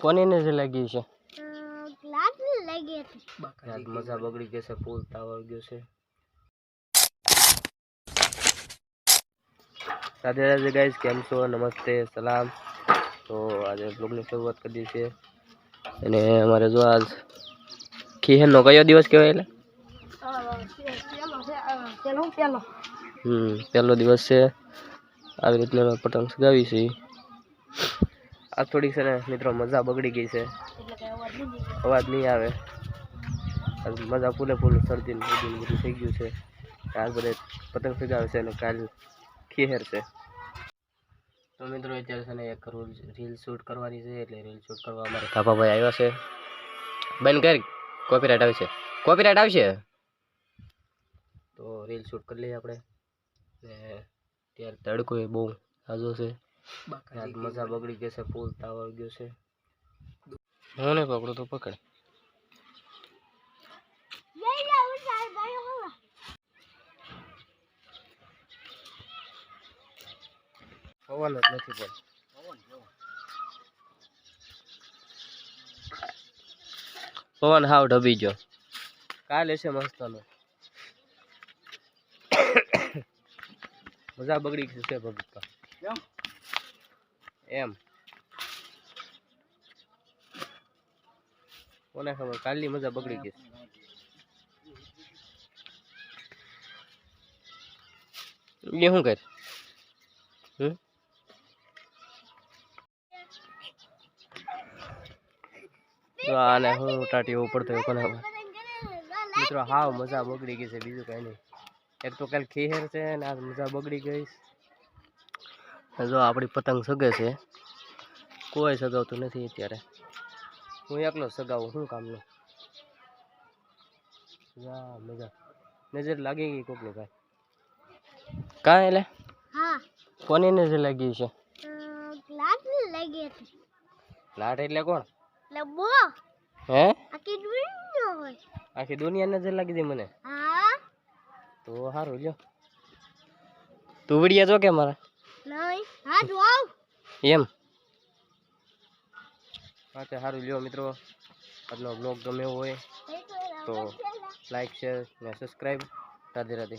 કોની નજર લાગી છે? મજા બગડી ગઈ છે ફૂલ તાવ ગયો છે. રાધે રાધે ગાઈસ કેમ છો? નમસ્તે સલામ. તો આજે બ્લોગની શરૂઆત કરી દીધી છે અને અમારે જો આજ ખીહેરનો કયો દિવસ કહેવાય એટલે? પેલો છે પેલો પેલો હમ પહેલો દિવસ છે. આવી રીતના પતંગ સગાવી છે. આ થોડીક છે ને મિત્રો, મજા બગડી ગઈ છે. અવાજ નહીં આવે. મજા ફૂલે ફૂલ શરદી બધું થઈ ગયું છે. આજ બધે પતંગ સગાવે છે અને કાલ ખેર છે. તો મિત્રો, અત્યારે છે ને એક રીલ શૂટ કરવાની છે, એટલે રીલ શૂટ કરવા અમારે થાપાભાઈ આવ્યા છે. બંધ કર કોપીરાઇટ આવશે કોપીરાઇટ આવશે? તો રીલ શૂટ કરી લઈએ આપણે. ને ત્યારે તડકો એ બહુ તાજો છે. મજા બગડી ગઈ છે ફૂલ તાવ ગયો છે. હું નહીં પકડું તો પકડ. પવન જ નથી પણ. પવન હાવ ઢબી ગયો. કાલે છે મસ્તનો. મજા બગડી ગઈ છે ભગત એમ. કોને ખબર? કાલની મજા બગડી ગઈ. એ શું કર? હમ? આને હું ટાટીઓ ઉપર હોય કોને મિત્રો, હાવ મજા બગડી ગઈ છે, બીજું કઈ નહીં. એક તો કાલ ખીહેર છે ને આ મજા બગડી ગઈ. જો આપણી પતંગ સગે છે. કોઈ સગાવતું નથી અત્યારે. હું એકલો સગાવું શું કામનું? જા મજા. નજર લાગી ગઈ કોકની ભાઈ કાં એટલે? હા. કોની નજર લાગી છે? લાટ એટલે કોણ? હે? આખી દુનિયા નજર લાગી દે મને? તો સારું લ્યો. તું વિડિયા જો કે મારા? નહીં. હા જો એમ? હા તે સારું. લ્યો મિત્રો આજનો બ્લોગ ગમ્યો હોય તો લાઈક શેર ને. સબસ્ક્રાઈબ રાધે રાધે.